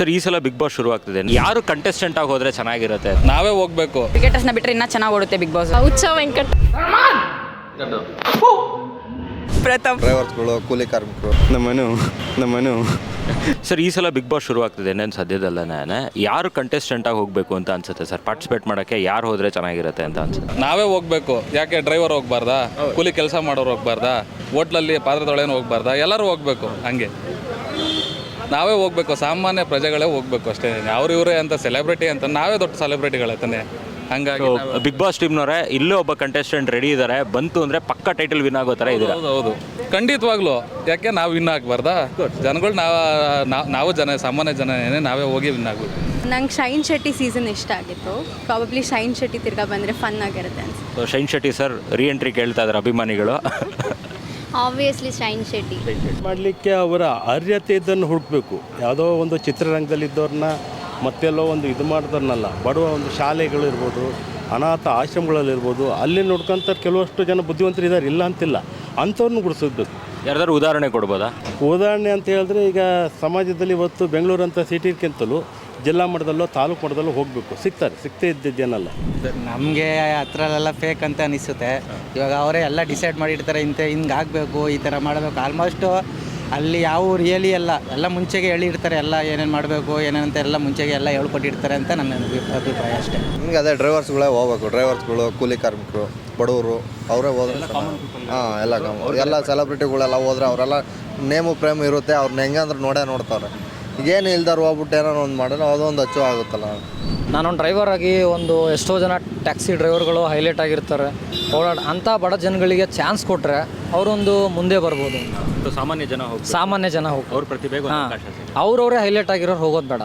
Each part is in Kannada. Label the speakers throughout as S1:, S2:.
S1: ಸರ್ ಈ ಸಲ ಬಿಗ್ ಬಾಸ್ ಶುರು ಆಗ್ತಿದೆ ಯಾರು ಕಂಟೆಸ್ಟೆಂಟ್ ಆಗಿ ಹೋದ್ರೆ ಚೆನ್ನಾಗಿರುತ್ತೆ?
S2: ನಾವೇ ಹೋಗ್ಬೇಕು.
S3: ನ ಬಿಟ್ಟರೆ ಇನ್ನೂ ಚೆನ್ನಾಗಿ ಓಡುತ್ತೆ ಬಿಗ್ ಬಾಸ್
S4: ಉತ್ಸವ ವೆಂಕಟ್.
S3: ಪ್ರಥಮ್
S5: ಡ್ರೈವರ್ಸ್ಗಳು ಕೂಲಿ ಕಾರ್ಮಿಕರು.
S6: ನಮ್ಮನು ನಮ್ಮನು
S1: ಸರ್ ಈ ಸಲ ಬಿಗ್ ಬಾಸ್ ಶುರು ಆಗ್ತಿದೆ ಸದ್ಯದಲ್ಲ ಸದ್ಯದಲ್ಲೇ ಯಾರು ಕಂಟೆಸ್ಟೆಂಟ್ ಆಗಿ ಹೋಗ್ಬೇಕು ಅಂತ ಅನ್ಸುತ್ತೆ ಸರ್? ಪಾರ್ಟಿಸಿಪೇಟ್ ಮಾಡೋಕ್ಕೆ ಯಾರು ಹೋದ್ರೆ ಚೆನ್ನಾಗಿರುತ್ತೆ ಅಂತ ಅನ್ಸುತ್ತೆ.
S2: ನಾವೇ ಹೋಗ್ಬೇಕು. ಯಾಕೆ ಡ್ರೈವರ್ ಹೋಗ್ಬಾರ್ದಾ? ಕೂಲಿ ಕೆಲಸ ಮಾಡೋರು ಹೋಗ್ಬಾರ್ದಾ? ಹೋಟ್ಲಲ್ಲಿ ಪಾತ್ರೆ ಹೋಗ್ಬಾರ್ದಾ? ಎಲ್ಲರೂ ಹೋಗ್ಬೇಕು ಹಂಗೆ. ನಾವೇ ಹೋಗ್ಬೇಕು ಸಾಮಾನ್ಯ ಪ್ರಜೆಗಳೇ ಹೋಗ್ಬೇಕು ಅಷ್ಟೇ. ಅವ್ರು ಇವರೇ ಅಂತ ಸೆಲೆಬ್ರಿಟಿ ಅಂತ ನಾವೇ ದೊಡ್ಡ ಸೆಲೆಬ್ರಿಟಿಗಳೇ ತಾನೆ. ಹಂಗಾಗಿ ನಾವೇ-
S1: ಬಿಗ್ ಬಾಸ್ ಟೀಮ್ನವರೇ ಇಲ್ಲೇ ಒಬ್ಬ ಕಂಟೆಸ್ಟೆಂಟ್ ರೆಡಿ ಇದ್ದಾರೆ ಬಂತು ಅಂದ್ರೆ ಪಕ್ಕ ಟೈಟಲ್ ವಿನ್ ಆಗೋ ಥರ ಇದ್ದಾರೆ?
S2: ಹೌದು ಹೌದು ಖಂಡಿತವಾಗ್ಲೂ. ಯಾಕೆ ನಾವು ವಿನ್ ಆಗ್ಬಾರ್ದಾ? ಜನಗಳು ನಾವು ನಾವು ಜನ ಸಾಮಾನ್ಯ ಜನ ಏನೇ ನಾವೇ ಹೋಗಿ ವಿನ್ ಆಗ್ಬೇಕು.
S4: ನಂಗೆ ಶೈನ್ ಶೆಟ್ಟಿ ಸೀಸನ್ ಇಷ್ಟ ಆಗಿತ್ತು. ಪ್ರಾಬಬ್ಲಿ ಶೈನ್ ಶೆಟ್ಟಿ ತಿರ್ಗಾ ಬಂದರೆ ಫನ್ ಆಗಿರುತ್ತೆ ಅನ್ಸುತ್ತೆ.
S1: So Shine Shetty sir re entry ಕೇಳ್ತಾ ಇದ್ದಾರೆ ಅಭಿಮಾನಿಗಳು.
S4: ಆಬ್ವಿಯಸ್ಲಿ ಶೈನ್ ಶೆಟ್ಟಿ
S7: ಮಾಡಲಿಕ್ಕೆ ಅವರ ಅರ್ಹತೆ ಇದನ್ನು ಹುಡುಕಬೇಕು. ಯಾವುದೋ ಒಂದು ಚಿತ್ರರಂಗದಲ್ಲಿದ್ದವ್ರನ್ನ ಮತ್ತೆಲ್ಲೋ ಒಂದು ಇದು ಮಾಡಿದವ್ರನ್ನಲ್ಲ ಬಡವ ಒಂದು ಶಾಲೆಗಳಿರ್ಬೋದು ಅನಾಥ ಆಶ್ರಮಗಳಲ್ಲಿರ್ಬೋದು ಅಲ್ಲಿ ನೋಡ್ಕೊಂತ ಕೆಲವಷ್ಟು ಜನ ಬುದ್ಧಿವಂತರು ಇದ್ದಾರೆ ಇಲ್ಲ ಅಂತಿಲ್ಲ. ಅಂಥವ್ರನ್ನ ಗುಡಿಸಬೇಕು
S1: ಯಾರ್ದಾರು ಉದಾಹರಣೆ ಕೊಡ್ಬೋದಾ?
S7: ಉದಾಹರಣೆ ಅಂತ ಹೇಳಿದ್ರೆ ಈಗ ಸಮಾಜದಲ್ಲಿ ಇವತ್ತು ಬೆಂಗಳೂರು ಅಂತ ಸಿಟಿಗಿಂತಲೂ ಜಿಲ್ಲಾ ಮಟ್ಟದಲ್ಲೋ ತಾಲೂಕು ಮಟ್ಟದಲ್ಲೋ ಹೋಗಬೇಕು. ಸಿಗ್ತಾರೆ ಸಿಗ್ತೇ ಇದ್ದಿದ್ದೇನಲ್ಲ.
S8: ನಮಗೆ ಹತ್ರಲೆಲ್ಲ ಫೇಕ್ ಅಂತ ಅನಿಸುತ್ತೆ. ಇವಾಗ ಅವರೇ ಎಲ್ಲ ಡಿಸೈಡ್ ಮಾಡಿರ್ತಾರೆ ಇಂಥ ಹಿಂಗೆ ಆಗಬೇಕು ಈ ಥರ ಮಾಡಬೇಕು. ಆಲ್ಮೋಸ್ಟು ಅಲ್ಲಿ ಯಾವ ರಿಯಲಿ ಎಲ್ಲ ಎಲ್ಲ ಮುಂಚೆಗೆ ಹೇಳಿರ್ತಾರೆ ಎಲ್ಲ ಏನೇನು ಮಾಡಬೇಕು ಏನೇನಂತ ಎಲ್ಲ ಮುಂಚೆಗೆ ಎಲ್ಲ ಹೇಳ್ಕೊಟ್ಟಿರ್ತಾರೆ ಅಂತ ನನ್ನ ಅಭಿಪ್ರಾಯ ಅಷ್ಟೇ.
S5: ಹಿಂಗೆ ಅದೇ ಡ್ರೈವರ್ಸ್ಗಳೇ ಹೋಗ್ಬೇಕು. ಡ್ರೈವರ್ಸ್ಗಳು ಕೂಲಿ ಕಾರ್ಮಿಕರು ಬಡವರು ಅವರೇ ಹೋದ್ರೆ ಹಾಂ ಎಲ್ಲ ಕಾಮ ಎಲ್ಲ ಸೆಲೆಬ್ರಿಟಿಗಳೆಲ್ಲ ಹೋದ್ರೆ ಅವರೆಲ್ಲ ನೇಮು ಪ್ರೇಮ ಇರುತ್ತೆ. ಅವ್ರನ್ನ ಹೆಂಗಂದ್ರೆ ನೋಡೇ ನೋಡ್ತಾರೆ. ಈಗೇನು ಇಲ್ದಾರು ಹೋಗ್ಬಿಟ್ಟು ಏನೋ ಒಂದು ಮಾಡಿದ್ರೆ ಅದೊಂದು ಅಚ್ಚು ಆಗುತ್ತಲ್ಲ.
S9: ನಾನೊಂದು ಡ್ರೈವರ್ ಆಗಿ ಒಂದು ಎಷ್ಟೋ ಜನ ಟ್ಯಾಕ್ಸಿ ಡ್ರೈವರ್ಗಳು ಹೈಲೈಟ್ ಆಗಿರ್ತಾರೆ. ಓಡಾಡ ಅಂಥ ಬಡ ಜನಗಳಿಗೆ ಚಾನ್ಸ್ ಕೊಟ್ಟರೆ ಅವರೊಂದು ಮುಂದೆ ಬರ್ಬೋದು.
S1: ಸಾಮಾನ್ಯ ಜನ ಹೋಗಿ
S9: ಸಾಮಾನ್ಯ ಜನ ಹೋಗಿ
S1: ಅವ್ರ ಪ್ರತಿಭೆಗೂ ಒಂದು
S9: ಹಾಂ.
S1: ಅವಕಾಶ ಸಿಗುತ್ತೆ.
S9: ಅವ್ರವರೇ ಹೈಲೈಟ್ ಆಗಿರೋರು ಹೋಗೋದು ಬೇಡ.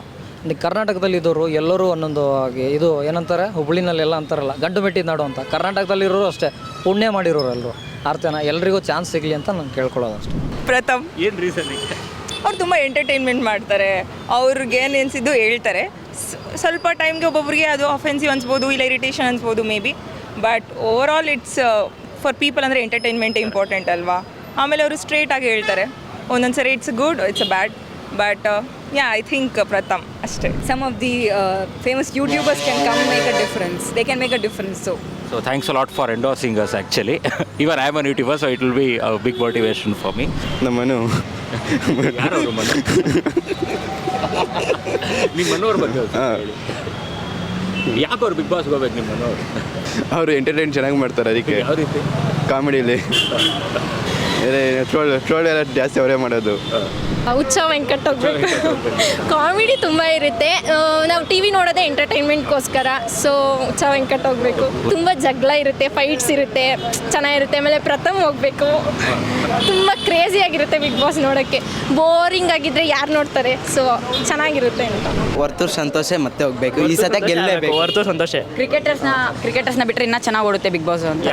S9: ಕರ್ನಾಟಕದಲ್ಲಿ ಇದ್ದವರು ಎಲ್ಲರೂ ಒಂದೊಂದು ಆಗಿ ಇದು ಏನಂತಾರೆ ಹುಬ್ಳಿನಲ್ಲೆಲ್ಲ ಅಂತಾರಲ್ಲ ಗಂಡು ಮೆಟ್ಟಿದ ನಾಡು ಅಂತ. ಕರ್ನಾಟಕದಲ್ಲಿರೋರು ಅಷ್ಟೇ ಪುಣ್ಯ ಮಾಡಿರೋರು ಎಲ್ಲರೂ ಅರ್ಥನ ಎಲ್ರಿಗೂ ಚಾನ್ಸ್ ಸಿಗಲಿ ಅಂತ ನಾನು ಕೇಳ್ಕೊಳ್ಳೋದು ಅಷ್ಟೇ.
S3: ಪ್ರಥಮ್.
S1: ಏನು ರೀಸನ್
S3: ಅವ್ರು ತುಂಬ ಎಂಟರ್ಟೈನ್ಮೆಂಟ್ ಮಾಡ್ತಾರೆ. ಅವ್ರಿಗೆ ಏನು ಅನಿಸಿದ್ದು ಹೇಳ್ತಾರೆ. ಸ್ವಲ್ಪ ಟೈಮ್ಗೆ ಒಬ್ಬೊಬ್ರಿಗೆ ಅದು ಅಫೆನ್ಸಿವ್ ಅನ್ಸ್ಬೋದು, ಇಲ್ಲ irritation ಅನ್ಸ್ಬೋದು maybe but over all it's for people ಅಂದರೆ ಎಂಟರ್ಟೈನ್ಮೆಂಟ್ ಇಂಪಾರ್ಟೆಂಟ್ ಅಲ್ವಾ? ಆಮೇಲೆ ಅವರು ಸ್ಟ್ರೇಟಾಗಿ ಹೇಳ್ತಾರೆ. ಒಂದೊಂದು ಸರಿ it's good it's a bad but yeah I think Pratham ಅಷ್ಟೇ.
S10: Some of the famous youtubers can come make a difference they can make a difference so So.
S1: So thanks lot for endo singers actually even I am an youtuber so it will be big motivation for me
S6: ನಮ್ಮನು
S1: ಮನು? ನಿಮ್ಮ ಮನೋರ್ ಬಗ್ಗೆ ಯಾಕೆ ಅವ್ರು ಬಿಗ್ ಬಾಸ್ ಹೋಗ್ಬೇಕು ನಿಮ್ಮ ಮನೋರು?
S6: ಅವರು ಎಂಟರ್ಟೈನ್ ಚೆನ್ನಾಗಿ ಮಾಡ್ತಾರೆ ಅದಕ್ಕೆ.
S1: ಯಾವ ರೀತಿ?
S6: ಕಾಮಿಡಿಲಿ ಟ್ರೋಲ್ ಟ್ರೋಲ್ ಎಲ್ಲ ಜಾಸ್ತಿ ಅವರೇ ಮಾಡೋದು.
S4: ಉತ್ಸವ ವೆಂಕಟ್ ಹೋಗ್ಬೇಕು ಕಾಮಿಡಿ ತುಂಬ ಇರುತ್ತೆ. ನಾವು ಟಿ ವಿ ನೋಡೋದೇ ಎಂಟರ್ಟೈನ್ಮೆಂಟ್ಗೋಸ್ಕರ ಸೊ ಉತ್ಸವ ವೆಂಕಟ್ ಹೋಗ್ಬೇಕು ತುಂಬ ಜಗಳ ಇರುತ್ತೆ ಫೈಟ್ಸ್ ಇರುತ್ತೆ ಚೆನ್ನಾಗಿರುತ್ತೆ. ಆಮೇಲೆ ಪ್ರಥಮ್ ಹೋಗ್ಬೇಕು. ತುಂಬ ಕ್ರೇಜಿ ಆಗಿರುತ್ತೆ ಬಿಗ್ ಬಾಸ್ ನೋಡೋಕ್ಕೆ. ಬೋರಿಂಗ್ ಆಗಿದ್ರೆ ಯಾರು ನೋಡ್ತಾರೆ? ಸೊ ಚೆನ್ನಾಗಿರುತ್ತೆ ಅಂತ.
S8: ವರ್ತೂರ್ ಸಂತೋಷ ಮತ್ತೆ ಹೋಗ್ಬೇಕು. ಈ ಸತ ಗೆಲ್ಲೇಬೇಕು.
S9: ಹೊರತು ಸಂತೋಷ.
S3: ಕ್ರಿಕೆಟರ್ಸ್ನ ಕ್ರಿಕೆಟರ್ಸ್ನ ಬಿಟ್ಟರೆ ಇನ್ನೂ ಚೆನ್ನಾಗಿ ಓಡುತ್ತೆ ಬಿಗ್ ಬಾಸ್ ಅಂತ.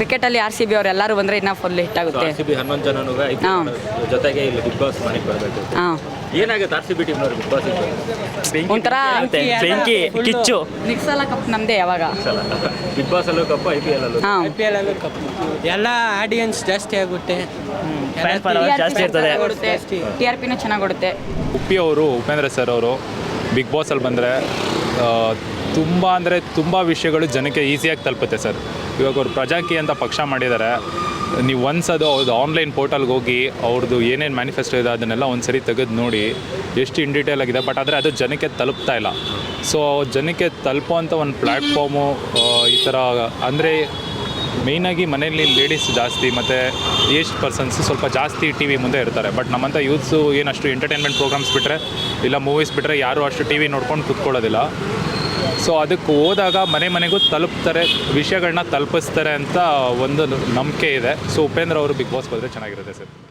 S3: ಕ್ರಿಕೆಟಲ್ಲಿ ಆರ್ ಸಿ ಬಿ ಅವರೆಲ್ಲರೂ ಬಂದರೆ ಇನ್ನೂ ಫುಲ್ ಹಿಟ್ ಆಗುತ್ತೆ.
S1: ಜೊತೆಗೆ ಇಲ್ಲಿ ಬಿಗ್ ಬಾಸ್ ಮನೆಗೆ ಬರಬೇಕು.
S3: ಹಾಂ.
S1: ಏನಾಗುತ್ತೆ ಆರ್ ಸಿ ಬಿ ಟೀಮ್ನವ್ರು ಬಿಗ್ ಬಾಸ್
S3: ಒಂಥರ
S9: ಬೆಂಕಿ ಕಿಚ್ಚು.
S3: ನೆಕ್ಸ್ಟ್ ಕಪ್ ನಮ್ದೇ ಯಾವಾಗ?
S1: ಬಿಗ್ ಬಾಸ್ ಅಲ್ಲೂ ಕಪ್ ಐ ಪಿ ಎಲ್ ಅಲ್ಲೂ
S3: ಹಾಂ.
S8: ಎಲ್ಲ ಆಡಿಯನ್ಸ್ ಜಾಸ್ತಿ ಆಗುತ್ತೆ.
S9: ಜಾಸ್ತಿ ಇರ್ತದೆ.
S3: ಟಿ ಆರ್ ಪಿನೂ ಚೆನ್ನಾಗಿ
S2: ಉಪ್ಪಿ ಅವರು ಉಪೇಂದ್ರ ಸರ್ ಅವರು ಬಿಗ್ ಬಾಸಲ್ಲಿ ಬಂದರೆ ತುಂಬ ಅಂದರೆ ತುಂಬ ವಿಷಯಗಳು ಜನಕ್ಕೆ ಈಸಿಯಾಗಿ ತಲುಪುತ್ತೆ ಸರ್. ಇವಾಗ ಅವ್ರು ಪ್ರಜಾಕಿ ಅಂತ ಪಕ್ಷ ಮಾಡಿದ್ದಾರೆ ನೀವು ಒಂದ್ಸದು ಅವ್ರದ್ದು ಆನ್ಲೈನ್ ಪೋರ್ಟಲ್ಗೆ ಹೋಗಿ ಅವ್ರದ್ದು ಏನೇನು ಮ್ಯಾನಿಫೆಸ್ಟೋ ಇದೆ ಅದನ್ನೆಲ್ಲ ಒಂದು ಸರಿ ತೆಗೆದು ನೋಡಿ ಎಷ್ಟು ಇನ್ ಡೀಟೇಲ್ ಆಗಿದೆ. ಬಟ್ ಆದರೆ ಅದು ಜನಕ್ಕೆ ತಲುಪ್ತಾ ಇಲ್ಲ. ಸೊ ಜನಕ್ಕೆ ತಲುಪುವಂಥ ಒಂದು ಪ್ಲ್ಯಾಟ್ಫಾರ್ಮು ಈ ಥರ ಅಂದರೆ ಮೇಯ್ನಾಗಿ ಮನೆಯಲ್ಲಿ ಲೇಡೀಸ್ ಜಾಸ್ತಿ ಮತ್ತು ಏಜ್ ಪರ್ಸನ್ಸ್ ಸ್ವಲ್ಪ ಜಾಸ್ತಿ ಟಿ ವಿ ಮುಂದೆ ಇರ್ತಾರೆ. ಬಟ್ ನಮ್ಮಂಥ ಯೂತ್ಸು ಏನಷ್ಟು ಎಂಟರ್ಟೈನ್ಮೆಂಟ್ ಪ್ರೋಗ್ರಾಮ್ಸ್ ಬಿಟ್ಟರೆ ಇಲ್ಲ ಮೂವೀಸ್ ಬಿಟ್ಟರೆ ಯಾರೂ ಅಷ್ಟು ಟಿ ವಿ ನೋಡ್ಕೊಂಡು ಕೂತ್ಕೊಳ್ಳೋದಿಲ್ಲ. ಸೊ ಅದಕ್ಕೆ ಹೋದಾಗ ಮನೆ ಮನೆಗೂ ತಲುಪ್ತಾರೆ ವಿಷಯಗಳನ್ನ ತಲುಪಿಸ್ತಾರೆ ಅಂತ ಒಂದು ನಂಬಿಕೆ ಇದೆ. ಸೊ ಉಪೇಂದ್ರ ಅವರು ಬಿಗ್ ಬಾಸ್ ಬಂದರೆ ಚೆನ್ನಾಗಿರುತ್ತೆ ಸರ್.